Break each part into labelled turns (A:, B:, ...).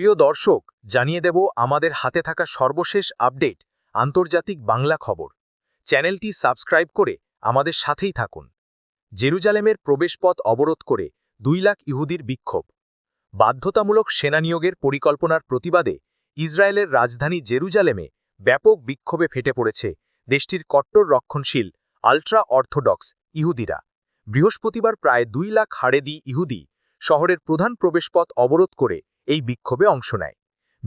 A: প্রিয় দর্শক জানিয়ে দেব আমাদের হাতে থাকা সর্বশেষ আপডেট আন্তর্জাতিক বাংলা খবর চ্যানেলটি সাবস্ক্রাইব করে আমাদের সাথেই থাকুন জেরুজালেমের প্রবেশপথ অবরোধ করে দুই লাখ ইহুদির বিক্ষোভ বাধ্যতামূলক সেনা নিয়োগের পরিকল্পনার প্রতিবাদে ইসরায়েলের রাজধানী জেরুজালেমে ব্যাপক বিক্ষোভে ফেটে পড়েছে দেশটির কট্টর রক্ষণশীল আল্ট্রা অর্থোডক্স ইহুদিরা বৃহস্পতিবার প্রায় দুই লাখ হাড়েদি ইহুদি শহরের প্রধান প্রবেশপথ অবরোধ করে এই বিক্ষোভে অংশ নেয়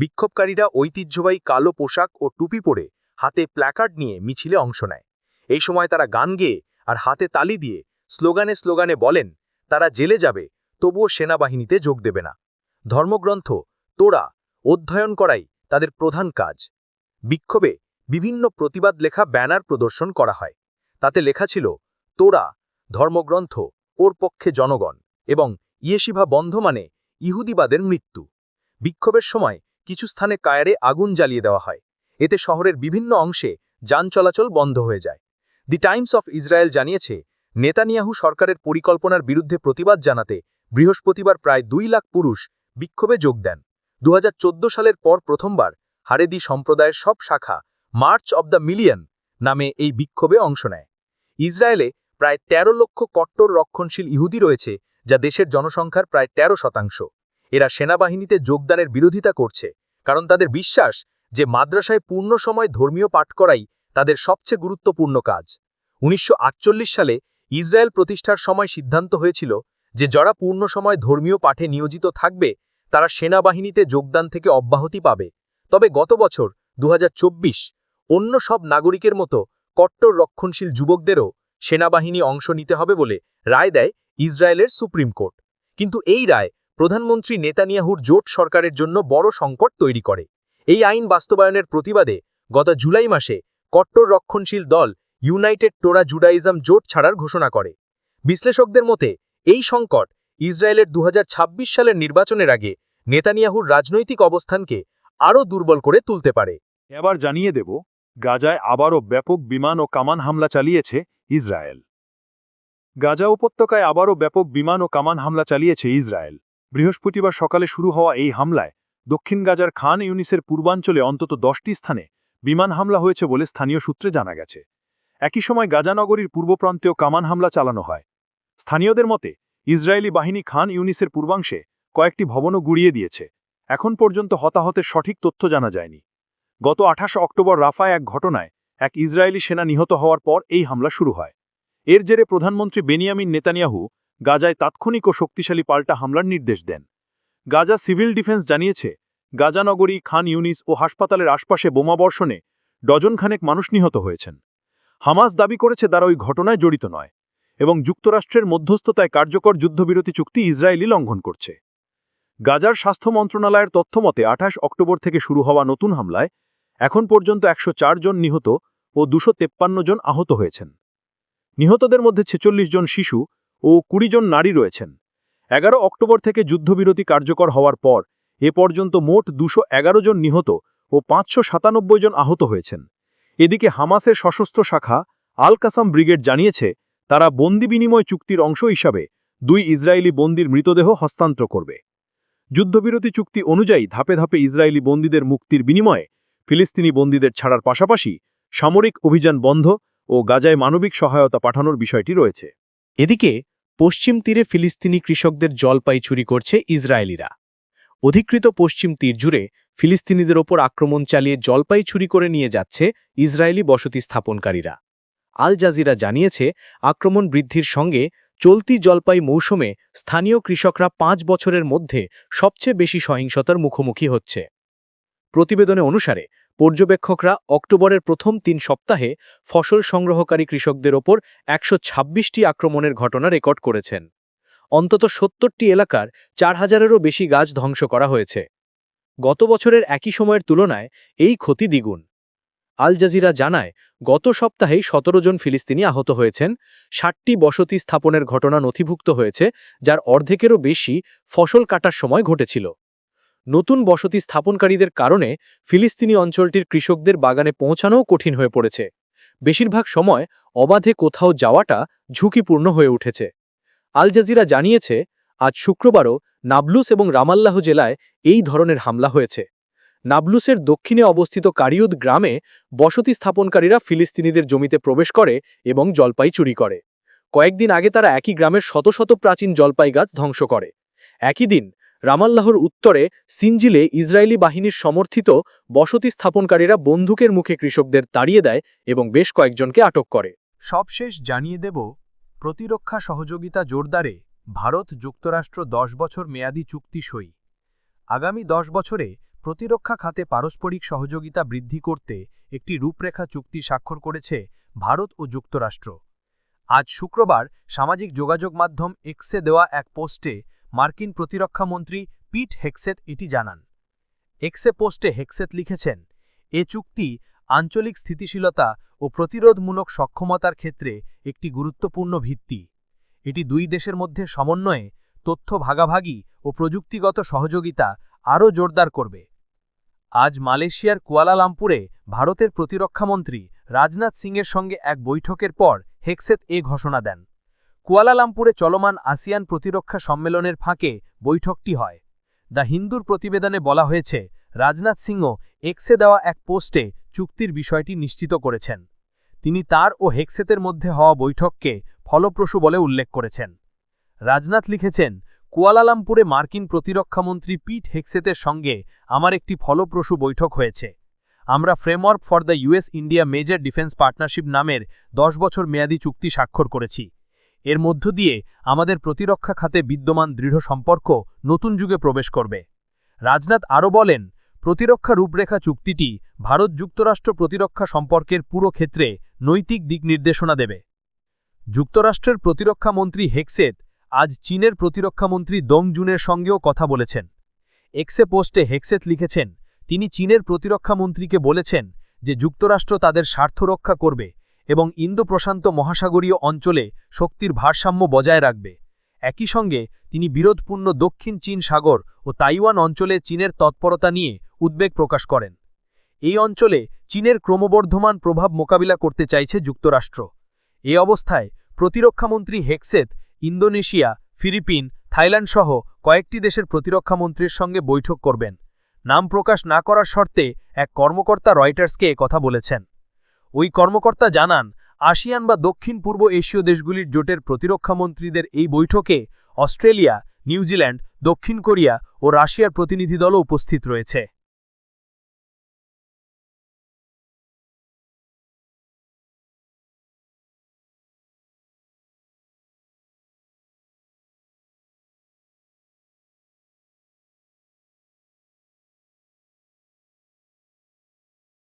A: বিক্ষোভকারীরা ঐতিহ্যবাহী কালো পোশাক ও টুপি পরে হাতে প্ল্যাকার্ড নিয়ে মিছিলে অংশ নেয় এই সময় তারা গান গেয়ে আর হাতে তালি দিয়ে স্লোগানে স্লোগানে বলেন তারা জেলে যাবে তবুও সেনাবাহিনীতে যোগ দেবে না ধর্মগ্রন্থ তোরা অধ্যয়ন করাই তাদের প্রধান কাজ বিক্ষোভে বিভিন্ন প্রতিবাদ লেখা ব্যানার প্রদর্শন করা হয় তাতে লেখা ছিল তোরা ধর্মগ্রন্থ ওর পক্ষে জনগণ এবং ইয়েশিভা বন্ধ মানে ইহুদিবাদের মৃত্যু বিক্ষোভের সময় কিছু স্থানে কায়ারে আগুন জ্বালিয়ে দেওয়া হয় এতে শহরের বিভিন্ন অংশে যান চলাচল বন্ধ হয়ে যায় দি টাইমস অফ ইসরায়েল জানিয়েছে নেতানিয়াহু সরকারের পরিকল্পনার বিরুদ্ধে প্রতিবাদ জানাতে বৃহস্পতিবার প্রায় দুই লাখ পুরুষ বিক্ষোভে যোগ দেন দু সালের পর প্রথমবার হারেদি সম্প্রদায়ের সব শাখা মার্চ অব দ্য মিলিয়ন নামে এই বিক্ষোভে অংশ নেয় ইসরায়েলে প্রায় ১৩ লক্ষ কট্টর রক্ষণশীল ইহুদি রয়েছে যা দেশের জনসংখ্যার প্রায় ১৩ শতাংশ এরা সেনাবাহিনীতে যোগদানের বিরোধিতা করছে কারণ তাদের বিশ্বাস যে মাদ্রাসায় পূর্ণ সময় ধর্মীয় পাঠ করাই তাদের সবচেয়ে গুরুত্বপূর্ণ কাজ উনিশশো সালে ইসরায়েল প্রতিষ্ঠার সময় সিদ্ধান্ত হয়েছিল যে যারা পূর্ণ সময় ধর্মীয় পাঠে নিয়োজিত থাকবে তারা সেনাবাহিনীতে যোগদান থেকে অব্যাহতি পাবে তবে গত বছর দু অন্য সব নাগরিকের মতো কট্টর রক্ষণশীল যুবকদেরও সেনাবাহিনী অংশ নিতে হবে বলে রায় দেয় ইসরায়েলের সুপ্রিম কোর্ট কিন্তু এই রায় প্রধানমন্ত্রী নেতানিয়াহুর জোট সরকারের জন্য বড় সংকট তৈরি করে এই আইন বাস্তবায়নের প্রতিবাদে গত জুলাই মাসে কট্টর রক্ষণশীল দল ইউনাইটেড টোরা জুডাইজম জোট ছাড়ার ঘোষণা করে বিশ্লেষকদের মতে এই সংকট ইসরায়েলের দু সালের নির্বাচনের আগে নেতানিয়াহুর রাজনৈতিক অবস্থানকে আরও দুর্বল করে তুলতে পারে
B: এবার জানিয়ে দেব গাজায় আবারও ব্যাপক বিমান ও কামান হামলা চালিয়েছে ইসরায়েল গাজা উপত্যকায় আবারও ব্যাপক বিমান ও কামান হামলা চালিয়েছে ইসরায়েল বৃহস্পতিবার সকালে শুরু হওয়া এই হামলায় দক্ষিণ গাজার খান ইউনিসের পূর্বাঞ্চলে অন্তত দশটি স্থানে বিমান হামলা হয়েছে বলে স্থানীয় সূত্রে জানা গেছে একই সময় গাজানগরীর পূর্বপ্রান্তেও কামান হামলা চালানো হয় স্থানীয়দের মতে ইসরায়েলি বাহিনী খান ইউনিসের পূর্বাংশে কয়েকটি ভবনও গুড়িয়ে দিয়েছে এখন পর্যন্ত হতাহতের সঠিক তথ্য জানা যায়নি গত আঠাশে অক্টোবর রাফায় এক ঘটনায় এক ইসরায়েলি সেনা নিহত হওয়ার পর এই হামলা শুরু হয় এর জেরে প্রধানমন্ত্রী বেনিয়ামিন নেতানিয়াহু গাজায় তাৎক্ষণিক ও শক্তিশালী পাল্টা হামলার নির্দেশ দেন গাজা সিভিল ডিফেন্স জানিয়েছে গাজানগরী খান ইউনিস ও হাসপাতালের আশপাশে বোমাবর্ষণে ডজনখানেক মানুষ নিহত হয়েছেন হামাস দাবি করেছে তারা ওই ঘটনায় জড়িত নয় এবং যুক্তরাষ্ট্রের মধ্যস্থতায় কার্যকর যুদ্ধবিরতি চুক্তি ইসরায়েলি লঙ্ঘন করছে গাজার স্বাস্থ্য মন্ত্রণালয়ের তথ্যমতে আঠাশ অক্টোবর থেকে শুরু হওয়া নতুন হামলায় এখন পর্যন্ত একশো জন নিহত ও দুশো জন আহত হয়েছেন নিহতদের মধ্যে ছেচল্লিশ জন শিশু ও কুড়ি জন নারী রয়েছেন এগারো অক্টোবর থেকে যুদ্ধবিরতি কার্যকর হওয়ার পর এ পর্যন্ত মোট দুশো জন নিহত ও পাঁচশো জন আহত হয়েছেন এদিকে হামাসের সশস্ত্র শাখা আল কাসাম ব্রিগেড জানিয়েছে তারা বন্দি বিনিময় চুক্তির অংশ হিসাবে দুই ইসরায়েলি বন্দির মৃতদেহ হস্তান্তর করবে যুদ্ধবিরতি চুক্তি অনুযায়ী ধাপে ধাপে ইসরায়েলি বন্দীদের মুক্তির বিনিময়ে ফিলিস্তিনি বন্দীদের ছাড়ার পাশাপাশি সামরিক অভিযান বন্ধ ও গাজায় মানবিক সহায়তা পাঠানোর বিষয়টি রয়েছে
C: এদিকে পশ্চিম তীরে ফিলিস্তিনি কৃষকদের জলপাই চুরি করছে ইসরায়েলিরা অধিকৃত পশ্চিম তীর জুড়ে ফিলিস্তিনিদের ওপর আক্রমণ চালিয়ে জলপাই চুরি করে নিয়ে যাচ্ছে ইসরায়েলি বসতি স্থাপনকারীরা আল জাজিরা জানিয়েছে আক্রমণ বৃদ্ধির সঙ্গে চলতি জলপাই মৌসুমে স্থানীয় কৃষকরা পাঁচ বছরের মধ্যে সবচেয়ে বেশি সহিংসতার মুখোমুখি হচ্ছে প্রতিবেদনে অনুসারে পর্যবেক্ষকরা অক্টোবরের প্রথম তিন সপ্তাহে ফসল সংগ্রহকারী কৃষকদের ওপর একশো আক্রমণের ঘটনা রেকর্ড করেছেন অন্তত সত্তরটি এলাকার চার হাজারেরও বেশি গাছ ধ্বংস করা হয়েছে গত বছরের একই সময়ের তুলনায় এই ক্ষতি দ্বিগুণ আল জাজিরা জানায় গত সপ্তাহেই সতেরো জন ফিলিস্তিনি আহত হয়েছেন ষাটটি বসতি স্থাপনের ঘটনা নথিভুক্ত হয়েছে যার অর্ধেকেরও বেশি ফসল কাটার সময় ঘটেছিল নতুন বসতি স্থাপনকারীদের কারণে ফিলিস্তিনি অঞ্চলটির কৃষকদের বাগানে পৌঁছানোও কঠিন হয়ে পড়েছে বেশিরভাগ সময় অবাধে কোথাও যাওয়াটা ঝুঁকিপূর্ণ হয়ে উঠেছে আল জাজিরা জানিয়েছে আজ শুক্রবারও নাবলুস এবং রামাল্লাহ জেলায় এই ধরনের হামলা হয়েছে নাবলুসের দক্ষিণে অবস্থিত কারিউদ গ্রামে বসতি স্থাপনকারীরা ফিলিস্তিনিদের জমিতে প্রবেশ করে এবং জলপাই চুরি করে কয়েকদিন আগে তারা একই গ্রামের শত শত প্রাচীন জলপাই গাছ ধ্বংস করে একই দিন রামাল্লাহর উত্তরে সিনজিলে ইসরায়েলি বাহিনীর সমর্থিত বসতি স্থাপনকারীরা বন্দুকের মুখে কৃষকদের তাড়িয়ে দেয় এবং বেশ কয়েকজনকে আটক করে
D: সবশেষ জানিয়ে দেব প্রতিরক্ষা সহযোগিতা জোরদারে ভারত যুক্তরাষ্ট্র দশ বছর মেয়াদী চুক্তি সই আগামী দশ বছরে প্রতিরক্ষা খাতে পারস্পরিক সহযোগিতা বৃদ্ধি করতে একটি রূপরেখা চুক্তি স্বাক্ষর করেছে ভারত ও যুক্তরাষ্ট্র আজ শুক্রবার সামাজিক যোগাযোগ মাধ্যম এক্সে দেওয়া এক পোস্টে মার্কিন প্রতিরক্ষামন্ত্রী পিট হেক্সেত এটি জানান এক্সে পোস্টে হেক্সেত লিখেছেন এ চুক্তি আঞ্চলিক স্থিতিশীলতা ও প্রতিরোধমূলক সক্ষমতার ক্ষেত্রে একটি গুরুত্বপূর্ণ ভিত্তি এটি দুই দেশের মধ্যে সমন্বয়ে তথ্য ভাগাভাগি ও প্রযুক্তিগত সহযোগিতা আরও জোরদার করবে আজ মালয়েশিয়ার কুয়ালালামপুরে ভারতের প্রতিরক্ষামন্ত্রী রাজনাথ সিংয়ের সঙ্গে এক বৈঠকের পর হেক্সেত এ ঘোষণা দেন কুয়ালালামপুরে চলমান আসিয়ান প্রতিরক্ষা সম্মেলনের ফাঁকে বৈঠকটি হয় দ্য হিন্দুর প্রতিবেদনে বলা হয়েছে রাজনাথ সিংহ এক্সে দেওয়া এক পোস্টে চুক্তির বিষয়টি নিশ্চিত করেছেন তিনি তার ও হেক্সেতের মধ্যে হওয়া বৈঠককে ফলপ্রসূ বলে উল্লেখ করেছেন রাজনাথ লিখেছেন কুয়ালালামপুরে মার্কিন প্রতিরক্ষামন্ত্রী পিট হেক্সেতের সঙ্গে আমার একটি ফলপ্রসূ বৈঠক হয়েছে আমরা framework for the US India major defence partnership নামের দশ বছর মেয়াদী চুক্তি স্বাক্ষর করেছি এর মধ্য দিয়ে আমাদের প্রতিরক্ষা খাতে বিদ্যমান দৃঢ় সম্পর্ক নতুন যুগে প্রবেশ করবে রাজনাথ আরও বলেন প্রতিরক্ষা রূপরেখা চুক্তিটি ভারত যুক্তরাষ্ট্র প্রতিরক্ষা সম্পর্কের পুরো ক্ষেত্রে নৈতিক দিক নির্দেশনা দেবে যুক্তরাষ্ট্রের প্রতিরক্ষামন্ত্রী হেক্সেত আজ চীনের প্রতিরক্ষামন্ত্রী দং জুনের সঙ্গেও কথা বলেছেন এক্সে পোস্টে হেক্সেত লিখেছেন তিনি চীনের প্রতিরক্ষামন্ত্রীকে বলেছেন যে যুক্তরাষ্ট্র তাদের স্বার্থ রক্ষা করবে এবং ইন্দো প্রশান্ত মহাসাগরীয় অঞ্চলে শক্তির ভারসাম্য বজায় রাখবে একই সঙ্গে তিনি বিরোধপূর্ণ দক্ষিণ চীন সাগর ও তাইওয়ান অঞ্চলে চীনের তৎপরতা নিয়ে উদ্বেগ প্রকাশ করেন এই অঞ্চলে চীনের ক্রমবর্ধমান প্রভাব মোকাবিলা করতে চাইছে যুক্তরাষ্ট্র এ অবস্থায় প্রতিরক্ষামন্ত্রী হেক্সেত ইন্দোনেশিয়া ফিলিপিন থাইল্যান্ড সহ কয়েকটি দেশের প্রতিরক্ষামন্ত্রীর সঙ্গে বৈঠক করবেন নাম প্রকাশ না করার শর্তে এক কর্মকর্তা রয়টার্সকে কথা বলেছেন ওই কর্মকর্তা জানান আসিয়ান বা দক্ষিণ পূর্ব এশীয় দেশগুলির জোটের প্রতিরক্ষা মন্ত্রীদের এই বৈঠকে অস্ট্রেলিয়া নিউজিল্যান্ড দক্ষিণ কোরিয়া ও রাশিয়ার প্রতিনিধি দলও উপস্থিত রয়েছে